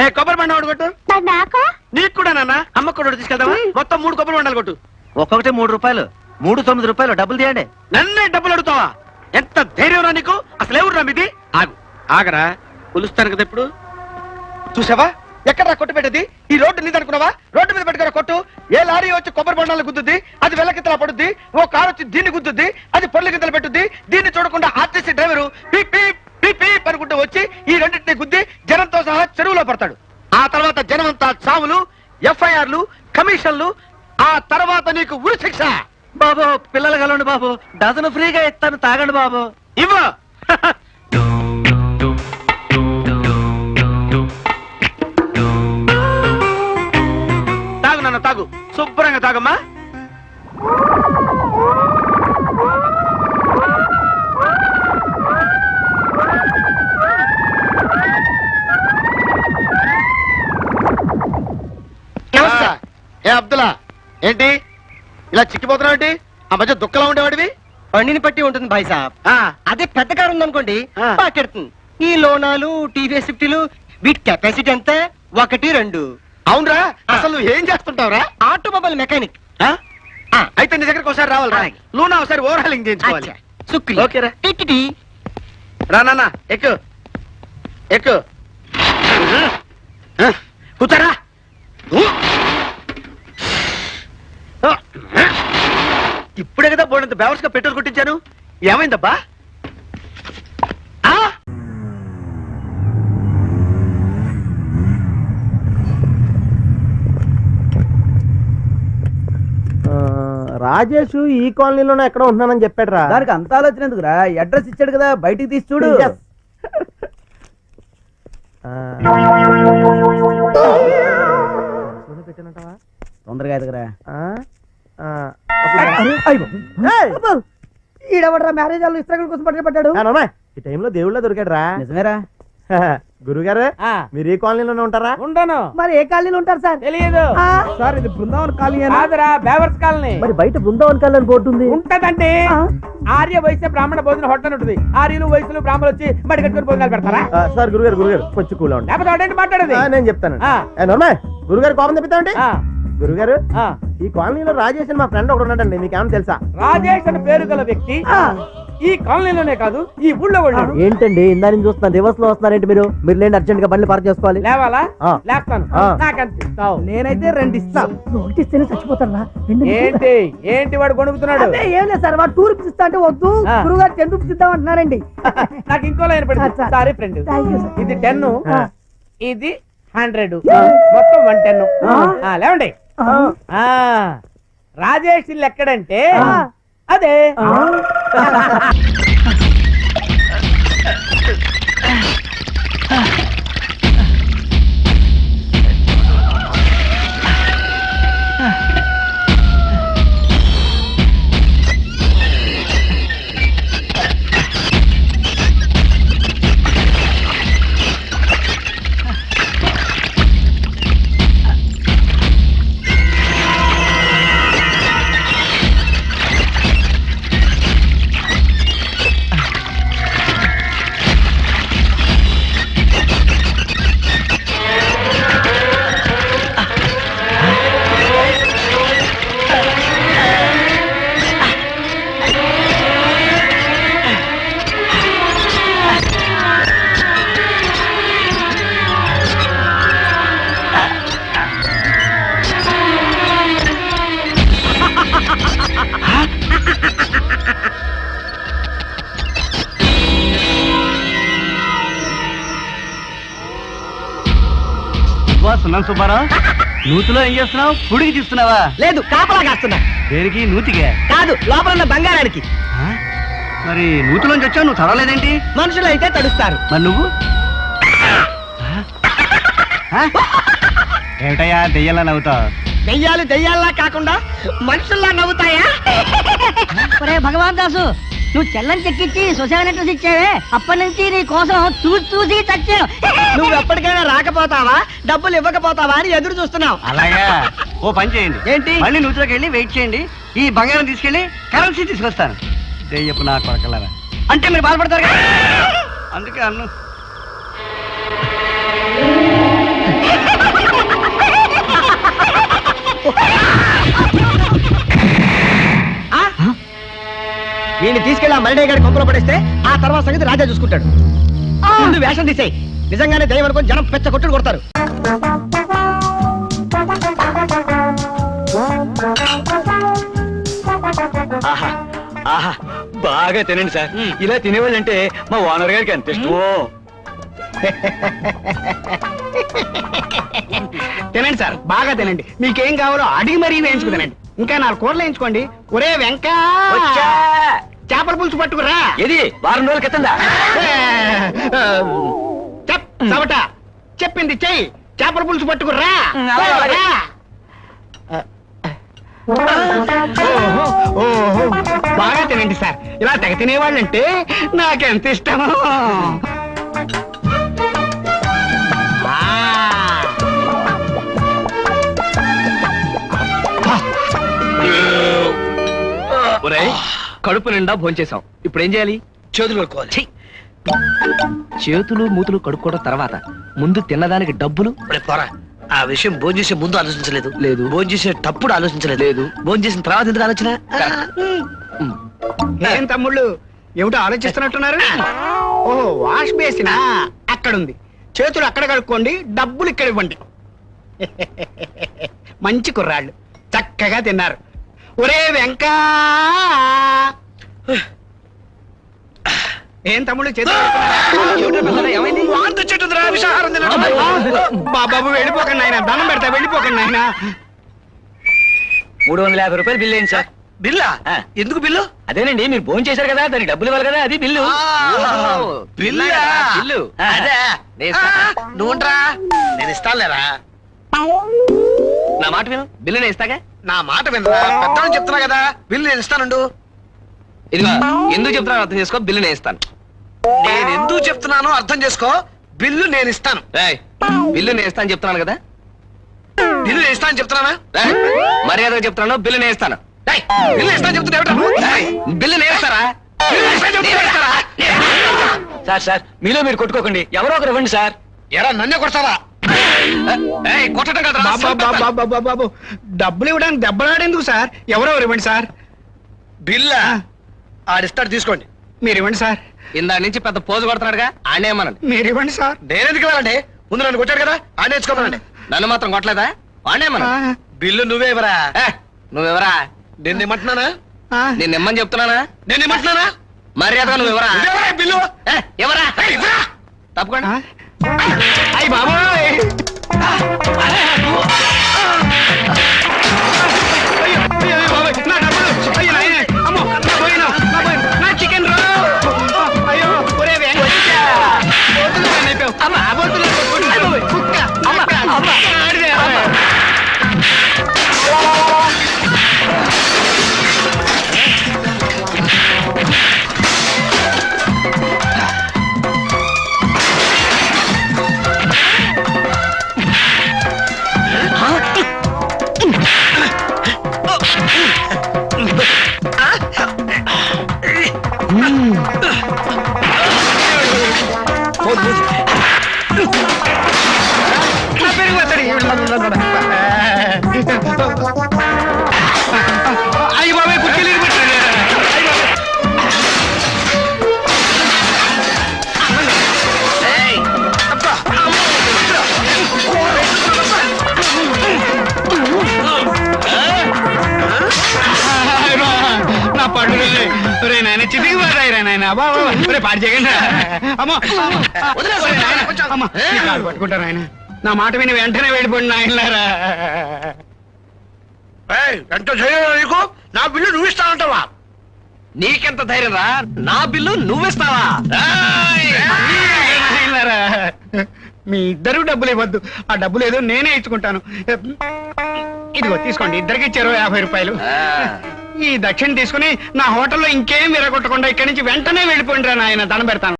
ఏ కొబ్బరి బండ ఒకటి కొట్టు. మరి నాకా నీకు కూడా నాన్న. అమ్మ కూడా ఒకటి తీసుకెళ్తావా? మొత్తం మూడు కొబ్బరి బండాలు కొట్టు. ఒక్కొక్కటి మూడు రూపాయలు. మూడు తొమ్మిది రూపాయలు. డబ్బులు తీయండి. నన్నే డబ్బులు అడుగుతావా? ఎంత ధైర్యం రా నీకు. అసలు ఎవరు మీది? ఆగు. ఆగరా. కొలుస్తాను కదా ఇప్పుడు. చూసావా? ఎక్కడ కొట్టు పెట్టేది? ఈ రోడ్డు నీది అనుకున్నావా? రోడ్డు మీద పెట్టుకున్న కొట్టు. ఏ లారీ వచ్చి కొబ్బరి బండాలు గుద్దుద్ది? అది వెళ్ళకితలా పడుద్ది? ఓ కారు వచ్చి దీన్ని గుద్దుద్ది? అది పొల్లి గిద్దలు పెట్టుద్ది? దీన్ని చూడకుండా RTC driver peep peep peep peep అనుకుంటూ వచ్చి ఈ రెండింటిని గుద్ది చెరువులో పడతాడు. ఆ తర్వాత జనమంతా చావులు ఎఫ్ఐఆర్లు కమిషన్లు ఆ తర్వాత నీకు ఉరి శిక్ష. బాబు పిల్లలు కలవండి బాబు. డజన్ ఫ్రీగా ఇస్తాను తాగండి బాబు. ఇవ్వ. తాగు నాన్న తాగు. శుభ్రంగా తాగమ్మా. ఏంటి? ఇలా చిక్కిపోతున్నావు ఏంటి? ఆ మధ్య దుఃఖలా ఉండేవాడివి? బండిని పట్టి ఉంటుంది భాయ్ సాబ్. ఆ, అదే పెద్ద కారు ఉందనుకోండి ఆ. పాకెడుతుంది ఈ లోనాలు టీవీఎస్ ఫిఫ్టీలు వీటి కెపాసిటీ ఎంత? ఒకటి రెండు. అవునరా? అసలు నువ్వు ఏం చేస్తుంటావురా? Automobile mechanic. ఆ? అయితే నీ దగ్గరకు ఒకసారి రావాలి రా అలాగే. లూనా ఒకసారి ఓవర్ హాలింగ్ చేయించుకోవాలి ఓకేరా. టిటిటి. రా నాన్న ఎక్కు. ఎక్కు. ఆ, కూర్చోరా ఊ. ఆ, కదా బోడంత బెవర్స్గా పెట్రోల్ కొట్టించాను. ఏమైందబ్బా? ఆ? రాజేష్ ఈ కాలనీలోనే ఎక్కడ ఉంటున్నానని చెప్పాడు రా దానికి అంత ఆలోచన ఎందుకురా? అడ్రస్ ఇచ్చాడు కదా బయటికి తీసి చూడు. తొందరగా ఎదగరా. ఈడవడరా మ్యారేజ్ వాళ్ళు ఇస్త్రాకుల కోసం పట్టుకు పట్టాడు ఈ టైంలో దేవుళ్ళ దొరికాడు రా నిజమేరా. గురుగారు మీరు ఈ కాలనీలోనే ఉంటారా? ఉంటాను మరి ఏ కాలనీలో ఉంటారు సార్? తెలియదు ఆ, సార్ ఇది బృందావన్ కాలనీ కాదురా బేవర్స్ కాలనీ. మరి బయట బృందావన్ కాలనీ బోర్డు ఉంది. ఉంటదండి. ఆర్య వైశ్య బ్రాహ్మణ భోజన హోటల్ ఉంటుంది. ఆర్యలు వయసులు బ్రాహ్మణులు వచ్చి మడి కట్టుకుని భోజనాలు పెడతారా? ఆ, సార్ గురుగారు గురుగారు కొంచెం కూల్ ఉండి మాట్లాడేది? నేను చెప్తాను. గురుగారు కోపం తెప్పిస్తామండి ఆ, గురుగారు ఆ. ఈ కాలనీలో రాజేష్ అని మా ఫ్రెండ్ ఒకడు ఉన్నాడండి మీకు ఏమైనా తెలుసా? రాజేష్ అని పేరు గల వ్యక్తి ఈ కాలనీలోనే కాదు ఈ ఊళ్ళో ఉన్నాడు. ఏంటండి ఇందా నుంచి చూస్తున్నా రివర్స్లో వస్తున్నారేంటి మీరు? మీరు లేండి అర్జెంట్గా బండి పార్క్ చేసుకోవాలి. లేవాలా? ఆ. లేస్తాను. నేనైతే రెండు ఇస్తా నోటీస్తేనే చచ్చిపోతారా ఏంటి? ఏంటి వాడు కొనుక్కుతున్నాడు ఏం లేదు సార్ వాడు టూ రూపీస్ ఇస్తా అంటే వద్దు. గురుగారు టెన్ రూపీస్ ఇద్దాం అంటున్నారండి. నాకు ఇంకో లైన్ ఆ, పడింది. Sir. Friend thank you sir ఇది టెన్. ఇది హండ్రెడ్. మొత్తం వన్ టెన్ లేవండి. ఆ. రాజేష్ ఇల్లు ఎక్కడంటే? ఆ. అదే సున్నం సుబ్బారావు? నూతిలో ఏం చేస్తున్నావు? పుడికి తీస్తున్నావా? లేదు కాపలా కాస్తున్నా. దేనికి? నూతికే? కాదు లోపల ఉన్న బంగారానికి? మరి నూతిలోంచి వచ్చావు నువ్వు చదవలేదేంటి? మనుషులు అయితే తడుస్తారు. మరి నువ్వు? ఏమిటయ్యా దెయ్యంలా నవ్వుతావు? దెయ్యాలు దెయ్యాల్లా కాకుండా మనుషుల్లా నవ్వుతాయా? భగవాన్ దాసు నువ్వు చెల్లని చెక్కిచ్చి సుశాన డ్రెస్ ఇచ్చావే. అప్పటి నుంచి నీ కోసం చూసి చూసి చచ్చావు నువ్వు ఎప్పటికైనా రాకపోతావా? డబ్బులు ఇవ్వకపోతావా అని ఎదురు చూస్తున్నావు. అలాగా? ఓ పని చేయండి. ఏంటి? మళ్ళీ నువ్వు వెళ్ళి వెయిట్ చేయండి. ఈ బంగారం తీసుకెళ్ళి కరెన్సీ తీసుకొస్తాను. దెయ్యపు నా కొడకలరా. అంటే మీరు బాధపడతారు కదా? అందుకే అన్ను. Ha దీన్ని తీసుకెళ్ళి ఆ మరిడే గారి కొంపలో పడేస్తే ఆ తర్వాత సంగతి రాజా చూసుకుంటాడు. ముందు వేషం తీసేయి. నిజంగానే దయ్యం అనుకొని జనం పెచ్చ కొట్టుడు కొడతారు. ఆహా ఆహా బాగా తినండి సార్. ఇలా తినేవాళ్ళంటే మా ఓనర్ గారికి ఎంత ఇష్టమో. తినండి సార్ బాగా తినండి. మీకేం కావాలో అడిగి మరీ వేయించుకు తినండి. ఇంకా నాలుగు కూరలు వేయించుకోండి. ఒరే వెంక. చేపల పులుసు పట్టుకురా ఏది వారం రోజుల క్రితందా చెప్ చవట చెప్పింది చెయ్యి చేపల పులుసు పట్టుకురా అలాగే, అలాగే. రా. ఓహో, ఓహో. బాగా తినండి సార్ ఇలా తెగ తినేవాళ్ళంటే నాకెంత ఇష్టమో ఆ. ఒరేయ్ కడుపు నిండా భోంచేసాం ఇప్పుడు ఏం చేయాలి? చేతులు కొడుకోవాలి ఛీ! చేతులు మూతులు కడుక్కోవడం తర్వాత ముందు తిన్నదానికి డబ్బులు? పోరా ఆ విషయం భోజనం చేసే ముందు ఆలోచించలేదు. లేదు. భోజనం చేసేటప్పుడు ఆలోచించలేదు. లేదు. భోజనం చేసిన తర్వాత ఎందుకు ఆలోచన? ఏం తమ్ముళ్ళు? ఏమిటో ఆలోచిస్తున్నట్టున్నారు? ఓహో వాష్ బేసినా? అక్కడుంది. చేతులు అక్కడ కడుక్కోండి డబ్బులు ఇక్కడ ఇవ్వండి. మంచి కుర్రాళ్ళు. చక్కగా తిన్నారు. ఒరే వెంకా! ఏం? ఏమైంది? వాంతి విషాహారం తినడం. బా- బాబు వెళ్ళిపోకండి ఆయన దండం పెడతా వెళ్ళిపోకండి ఆయన మూడు వందల యాభై రూపాయలు బిల్లు ఏంటి సార్. బిల్లా. ఎందుకు బిల్లు? అదేనండి మీరు భోజనం చేశారు కదా దానికి డబ్బులు ఇవ్వాలి కదా అది బిల్లు. బిల్లా? బిల్లు అదే. నేను ఇస్తా. నువ్వుంట్రా. నేను ఇస్తానులేరా? నా మాట విను. బిల్లు నేను ఇస్తాగా? నా మాట వినరా? పెద్ద చెప్తున్నా కదా బిల్లు నేను ఇస్తానుండు. ఇదిగో ఎందుకు చెప్తున్నాను అర్థం చేసుకో బిల్లు నేను ఇస్తాను. నేను ఎందుకు చెప్తున్నానో అర్థం చేసుకో బిల్లు నేను ఇస్తాను. రేయ్, బిల్లు నేను ఇస్తాను చెప్తున్నాను కదా? బిల్లు నేను ఇస్తాను చెప్తున్నానా? రేయ్, మర్యాదగా చెప్తున్నాను బిల్లు నేను ఇస్తాను. బిల్లు ఇస్తాను చెప్తున్నా ఏమిట్రా? నువ్వు? రేయ్, బిల్లు నేను ఇస్తారా? బిల్లు ఇస్తాను చెప్తున్నా. ఇస్తారా? సార్ సార్ మీలో మీరు కొట్టుకోకండి. ఎవరో ఒకరు ఇవ్వండి సార్. ఎరా నన్నే కొడతావా? ఏయ్, కొట్టడం కదా బాబు, బాబు, బాబు, బాబు, బాబు, డబ్బులు ఇవ్వడానికి దెబ్బలాడేందుకు సార్? ఎవరెవరు ఇవ్వండి సార్. బిల్లా? ఆడిస్తాడు తీసుకోండి. మీరు ఇవ్వండి సార్. ఇందా నుంచి పెద్ద పోజు కొడుతున్నాడుగా ఆడేమనండి మీరు ఇవ్వండి సార్. నేను ఎందుకు ఇవ్వాలండి? ముందు నన్ను కొట్టాడు కదా ఆడే నేర్చుకోమనండి. నన్ను మాత్రం కొట్టలేదా? వాడేమన ఆ, బిల్లు నువ్వే ఇవ్వరా? నువ్వెవరా? నేను ఇమ్మంటున్నానా నేను ఇమ్మని చెప్తున్నానా? నేను ఇమ్మంటున్నానా మర్యాదగా నువ్వెవరా నువ్వెవరా బిల్లు? ఎవరా? తప్పకుండా. ఆ. అయ్ బాబోయ్. అయ్యో, నాయన చిటికి పోతాయి రా నాయన బాబా పాడు చేయకండి. అమ్మో. పట్టుకుంటారు ఆయన నా మాట విని వెంటనే వెళ్ళిపోండి నాయనలారా. ఏయ్, ఎంత ధైర్యం నీకు? నా బిల్లు నువ్వు ఇస్తానంటావా నీకెంత ధైర్యం రా? నా బిల్లు నువ్విస్తావా? నాయనలారా, మీ ఇద్దరు డబ్బులు ఇవ్వద్దు. ఆ డబ్బులు ఏదో నేనే ఇచ్చుకుంటాను. ఇదిగో తీసుకోండి. ఇద్దరికి ఇచ్చారు యాభై రూపాయలు. ఆ. ఈ దక్షిణ తీసుకుని నా హోటల్లో ఇంకేం విరగొట్టకుండా ఇక్కడి నుంచి వెంటనే వెళ్ళిపోయిండ్రా రా నాయన దండం పెడతాను.